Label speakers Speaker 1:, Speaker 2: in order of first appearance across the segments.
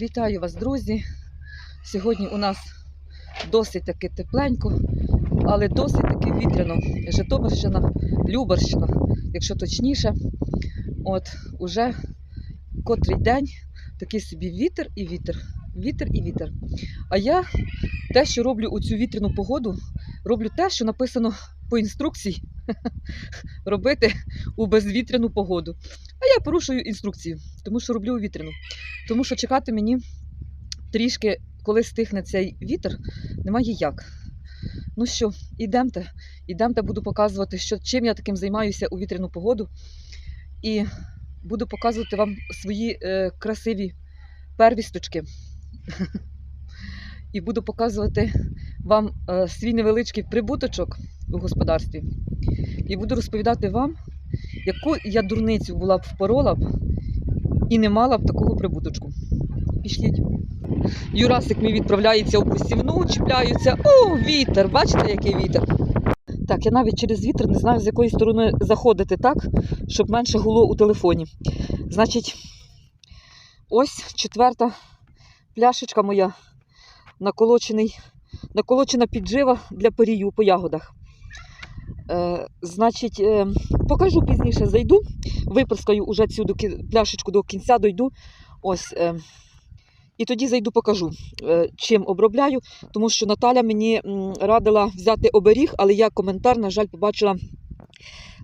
Speaker 1: Вітаю вас, друзі! Сьогодні у нас досить таки тепленько, але досить таки вітряно. Житомирщина, Любарщина, якщо точніше. От уже котрий день такий собі вітер і вітер, вітер і вітер. А я те, що роблю у цю вітряну погоду, роблю те, що написано по інструкції робити у безвітряну погоду. А я порушую інструкцію, тому що роблю у вітряну. Тому що чекати мені трішки, коли стихне цей вітер, немає як. Ну що, ідемте, ідемте, буду показувати, що, чим я таким займаюся у вітряну погоду. І буду показувати вам свої е, красиві первісточки. І буду показувати вам е, свій невеличкий прибуточок у господарстві. І буду розповідати вам, яку я дурницю була б впорола б і не мала б такого прибуточку. Пішліть. Юрасик мій відправляється у посівну, чіпляються. О, вітер! Бачите, який вітер? Так, я навіть через вітер не знаю, з якої сторони заходити так, щоб менше гуло у телефоні. Значить, ось четверта пляшечка моя наколочений, наколочена піджива для перію по ягодах. Е, значить, е, покажу пізніше, зайду, виприскаю уже цю пляшечку до кінця, дойду. Ось. Е, і тоді зайду покажу, чим обробляю, тому що Наталя мені радила взяти оберіг, але я коментар, на жаль, побачила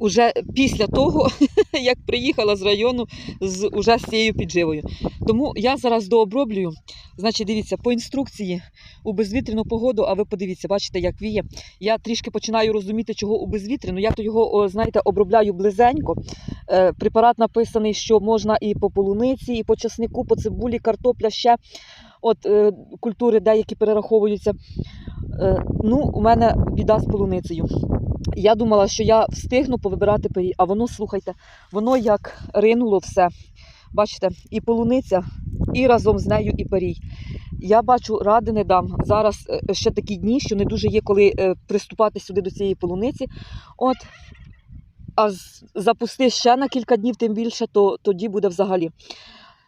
Speaker 1: уже після того, як приїхала з району з уже з цією підживою. Тому я зараз дооброблюю. Значить, дивіться, по інструкції у безвітряну погоду, а ви подивіться, бачите, як віє. Я трішки починаю розуміти, чого у безвітряну. Я то його, знаєте, обробляю близенько. Е, Препарат написаний, що можна і по полуниці, і по часнику, по цибулі, картопля ще. От е, культури деякі перераховуються. Е, ну, у мене біда з полуницею. Я думала, що я встигну повибирати пирі, а воно, слухайте, воно як ринуло все. Бачите, і полуниця, і разом з нею і парій. Я бачу, ради не дам. Зараз е, ще такі дні, що не дуже є коли е, приступати сюди до цієї полуниці. От. А запусти ще на кілька днів, тим більше, то тоді буде взагалі.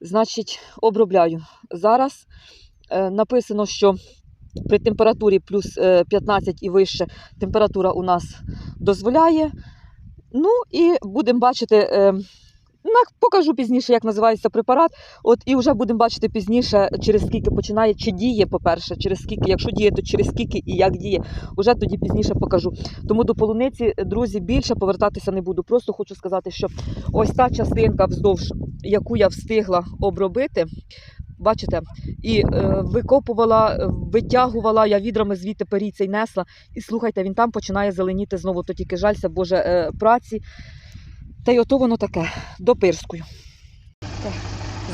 Speaker 1: Значить, обробляю. Зараз е, написано, що при температурі плюс е, 15 і вище температура у нас дозволяє. Ну і будемо бачити, е, покажу пізніше, як називається препарат. От і вже будемо бачити пізніше, через скільки починає, чи діє, по-перше, через скільки, якщо діє, то через скільки і як діє. Уже тоді пізніше покажу. Тому до полуниці, друзі, більше повертатися не буду. Просто хочу сказати, що ось та частинка вздовж, яку я встигла обробити. Бачите, і е, викопувала, е, витягувала я відрами звідти перій цей несла. І слухайте, він там починає зеленіти знову. То тільки жалься, Боже, е, праці. Та й ото воно таке, допирскую. Так,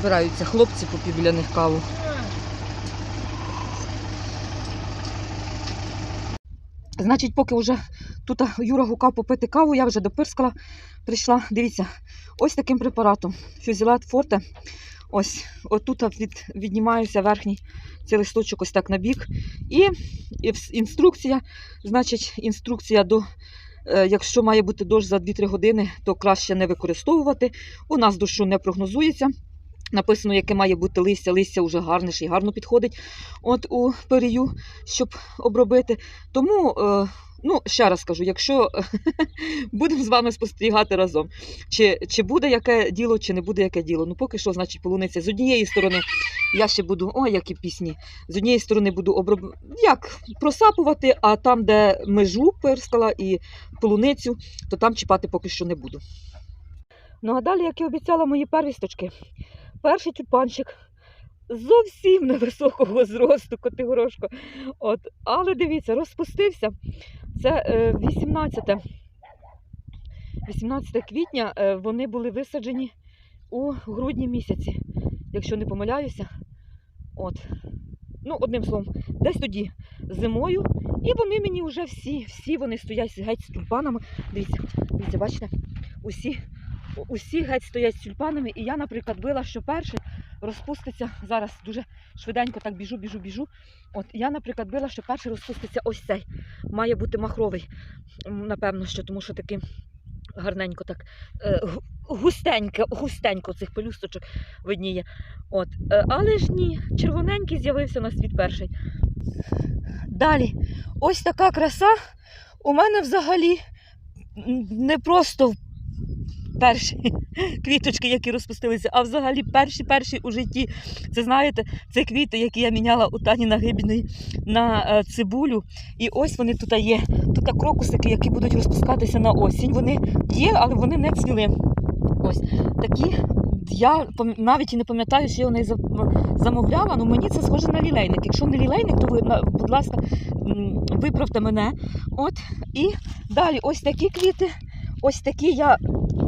Speaker 1: збираються хлопці попів біля них каву. Значить, поки вже тут Юра гукав попити каву, я вже допирскала, прийшла. Дивіться, ось таким препаратом. Фюзілат Форте. Ось, отут від, віднімаюся верхній цей листочок ось так на бік. І, і інструкція, значить, інструкція до, е, якщо має бути дощ за 2-3 години, то краще не використовувати. У нас дощу не прогнозується. Написано, яке має бути листя, листя вже гарне і гарно підходить от у перію, щоб обробити. Тому, е, ну, ще раз кажу, якщо будемо з вами спостерігати разом, чи, чи буде яке діло, чи не буде яке діло. Ну, поки що, значить, полуниця з однієї сторони я ще буду, ой, які пісні. З однієї сторони буду оброб... як просапувати, а там, де межу перскала і полуницю, то там чіпати поки що не буду. Ну а далі, як і обіцяла мої первісточки, перший тюльпанчик зовсім невисокого зросту, котигорошко. От, але дивіться, розпустився. Це е, 18, 18 квітня е, вони були висаджені у грудні місяці, якщо не помиляюся. От. Ну, одним словом, десь тоді зимою. І вони мені вже всі, всі вони стоять геть з тюльпанами. Дивіться, дивіться, бачите, усі, усі геть стоять з тюльпанами. І я, наприклад, била, що перший розпуститься. Зараз дуже швиденько так біжу, біжу, біжу. От я, наприклад, била, що перший розпуститься ось цей. Має бути махровий. Напевно, що тому що таки гарненько так е, густенько, густенько цих пелюсточок видніє. От. Е, але ж ні, червоненький з'явився на світ перший. Далі, ось така краса у мене взагалі не просто перші квіточки, які розпустилися, а взагалі перші перші у житті. Це знаєте, це квіти, які я міняла у Тані Нагибіної на е, цибулю. І ось вони тут є. Тут крокусики, які будуть розпускатися на осінь. Вони є, але вони не цвіли. Ось такі. Я навіть і не пам'ятаю, що я у неї замовляла, але мені це схоже на лілейник. Якщо не лілейник, то ви, будь ласка, виправте мене. От. І далі ось такі квіти, ось такі я.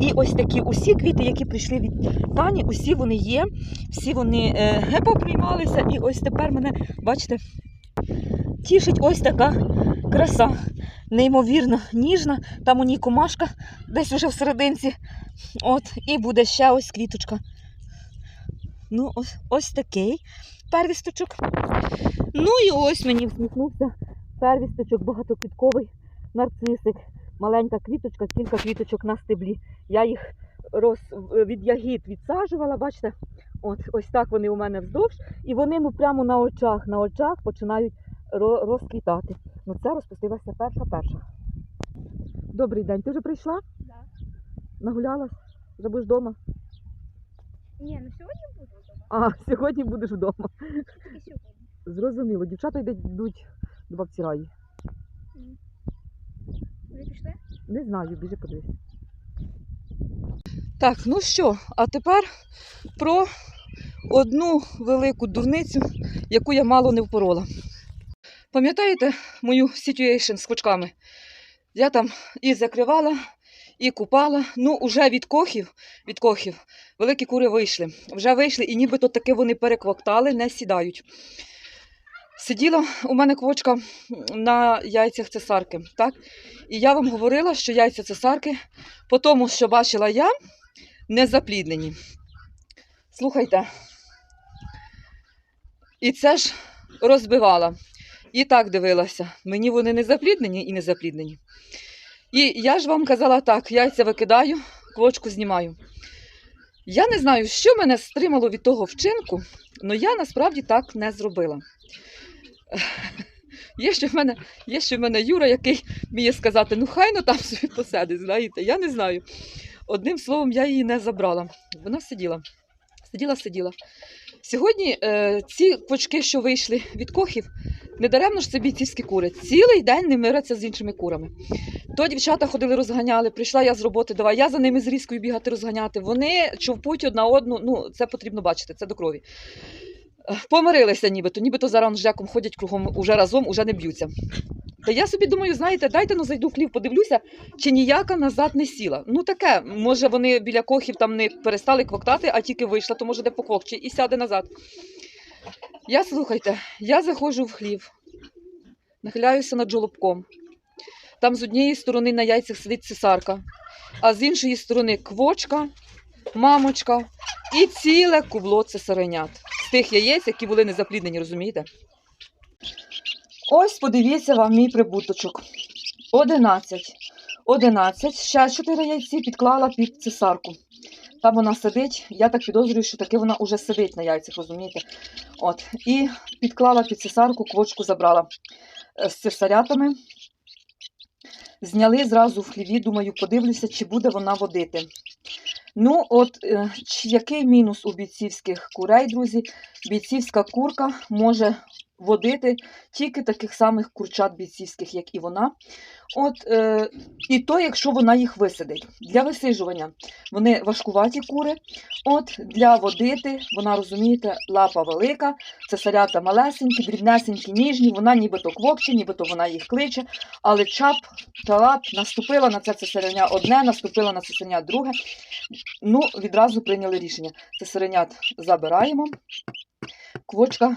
Speaker 1: І ось такі усі квіти, які прийшли від Тані, усі вони є, всі вони е, поприймалися. І ось тепер мене, бачите, тішить ось така краса. Неймовірно ніжна. Там у ній комашка десь уже всерединці. От, і буде ще ось квіточка. Ну, ось, ось такий первісточок. Ну і ось мені всміхнувся первісточок багатоквітковий нарцисик. Маленька квіточка, кілька квіточок на стеблі. Я їх роз, від ягід відсаджувала, бачите? От, ось так вони у мене вздовж. І вони ну прямо на очах, на очах починають ро- розквітати. Ну це розпустилася перша перша. Добрий день, ти вже прийшла?
Speaker 2: Да.
Speaker 1: Нагулялась? Вже будеш вдома?
Speaker 2: Ні, ну сьогодні буду вдома.
Speaker 1: А, сьогодні будеш вдома.
Speaker 2: Тільки сьогодні.
Speaker 1: Зрозуміло, дівчата йдуть до бабці Раї.
Speaker 2: Ви пішли?
Speaker 1: Не знаю, біжи подивись. Так, ну що, а тепер про одну велику дурницю, яку я мало не впорола. Пам'ятаєте мою ситуейшн з квочками? Я там і закривала, і купала. Ну, уже від кохів, від кохів великі кури вийшли. Вже вийшли, і нібито таки вони переквоктали, не сідають. Сиділа у мене квочка на яйцях цесарки, так? І я вам говорила, що яйця цесарки, по тому, що бачила я, не запліднені. Слухайте. І це ж розбивала. І так дивилася. Мені вони не запліднені і не запліднені. І я ж вам казала так: яйця викидаю, квочку знімаю. Я не знаю, що мене стримало від того вчинку, але я насправді так не зробила. Є ще в мене, є ще в мене Юра, який вміє сказати, ну хай ну там собі посидить, знаєте, я не знаю. Одним словом, я її не забрала. Вона сиділа. Сиділа, сиділа. Сьогодні е, ці квочки, що вийшли від кохів, недаремно ж це бійцівські кури. Цілий день не миряться з іншими курами. То дівчата ходили, розганяли, прийшла я з роботи, давай я за ними з різкою бігати розганяти. Вони човпуть одна одну, ну це потрібно бачити, це до крові. Помирилися нібито, нібито зараз з ходять кругом уже разом, уже не б'ються. Та я собі думаю, знаєте, дайте ну зайду в хлів, подивлюся, чи ніяка назад не сіла. Ну таке, може вони біля кохів там не перестали квоктати, а тільки вийшла, то може де поквокче і сяде назад. Я слухайте, я заходжу в хлів, нахиляюся над жолобком. Там з однієї сторони на яйцях сидить цесарка, а з іншої сторони квочка, мамочка і ціле кубло цесаренят. Тих яєць, які були незапліднені, розумієте? Ось подивіться вам мій прибуточок. 11. 11. Ще 4 яйці підклала під цесарку. Там вона сидить. Я так підозрюю, що таки вона вже сидить на яйцях, розумієте? От. І підклала під цесарку, квочку забрала е, з цесарятами. Зняли зразу в хліві, думаю, подивлюся, чи буде вона водити. Ну, от е, який мінус у бійцівських курей, друзі? Бійцівська курка може водити тільки таких самих курчат бійцівських, як і вона. От, е, і то, якщо вона їх висадить. Для висиджування вони важкуваті кури. От, для водити, вона, розумієте, лапа велика, цесарята малесенькі, дрібнесенькі, ніжні, вона нібито квокче, нібито вона їх кличе, але чап та лап наступила на це цесареня одне, наступила на цесареня друге. Ну, відразу прийняли рішення. Цесаренят забираємо. Квочка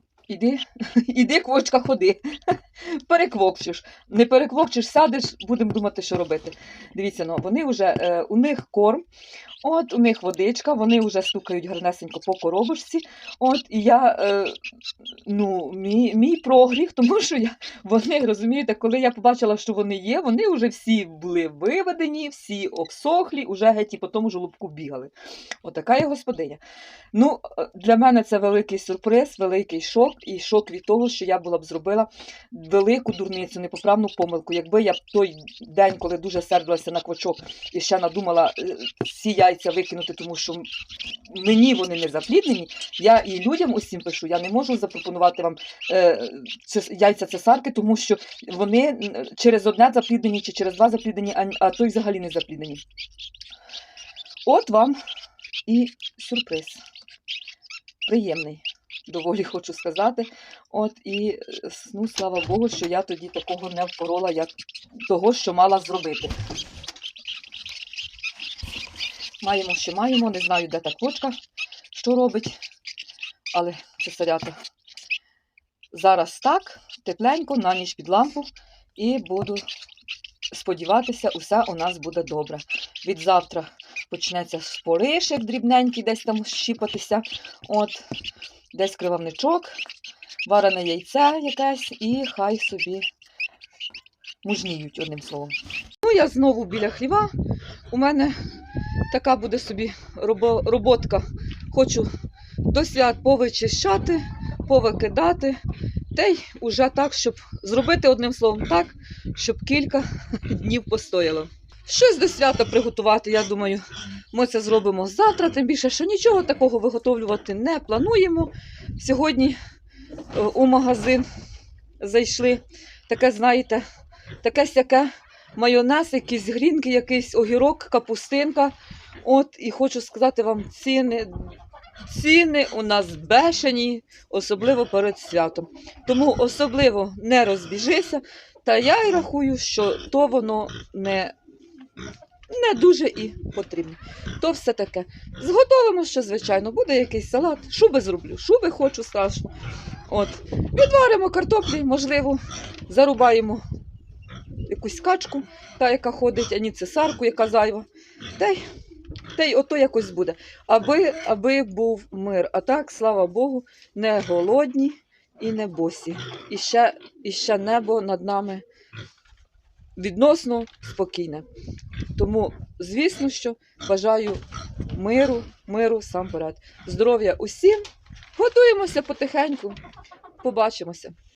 Speaker 1: Іди, іди, квочка, ходи. Переквокчеш. Не переквокчеш, сядеш, будемо думати, що робити. Дивіться, ну, вони вже, е, у них корм. От у них водичка, вони вже стукають гарнесенько по коробочці. От і я, е, ну, мій, мій прогріх, тому що я, вони розумієте, коли я побачила, що вони є, вони вже всі були виведені, всі обсохлі, уже геть і по тому жолобку бігали. Отака я господиня. Ну, е, для мене це великий сюрприз, великий шок, і шок від того, що я була б зробила велику дурницю, непоправну помилку. Якби я той день, коли дуже сердилася на квачок, і ще надумала е, ці яйця викинути, тому що мені вони не запліднені. Я і людям усім пишу, я не можу запропонувати вам е, яйця цесарки, тому що вони через одне запліднені чи через два запліднені, а то й взагалі не запліднені. От вам і сюрприз. Приємний, доволі хочу сказати. От і ну, слава Богу, що я тоді такого не впорола, як того, що мала зробити. Маємо, що маємо, не знаю, де та квочка, що робить, але це сарята. Зараз так, тепленько, на ніч під лампу, і буду сподіватися, усе у нас буде добре. Від завтра почнеться споришик дрібненький, десь там щіпатися. От, десь кривавничок, варене яйце якесь, і хай собі мужніють, одним словом. Ну, я знову біля хліва. У мене така буде собі робо- роботка. Хочу до свят повичищати, повикидати. Та й уже так, щоб зробити одним словом так, щоб кілька днів постояло. Щось до свята приготувати, я думаю, ми це зробимо завтра, тим більше, що нічого такого виготовлювати не плануємо. Сьогодні е, у магазин зайшли таке, знаєте, таке сяке майонез, якісь грінки, якийсь огірок, капустинка. От, і хочу сказати вам, ціни, ціни у нас бешені, особливо перед святом. Тому особливо не розбіжися. Та я й рахую, що то воно не, не дуже і потрібно. То все таке. Зготовимо, що, звичайно, буде якийсь салат. Шуби зроблю. Шуби хочу страшно. От. Відваримо картоплі, можливо, зарубаємо якусь качку, та, яка ходить, ані цесарку, яка зайва. Та й, та й ото якось буде. Аби, аби був мир. А так, слава Богу, не голодні і не босі. І ще, і ще небо над нами відносно спокійне. Тому, звісно, що бажаю миру, миру сам поряд. Здоров'я усім. Готуємося потихеньку. Побачимося.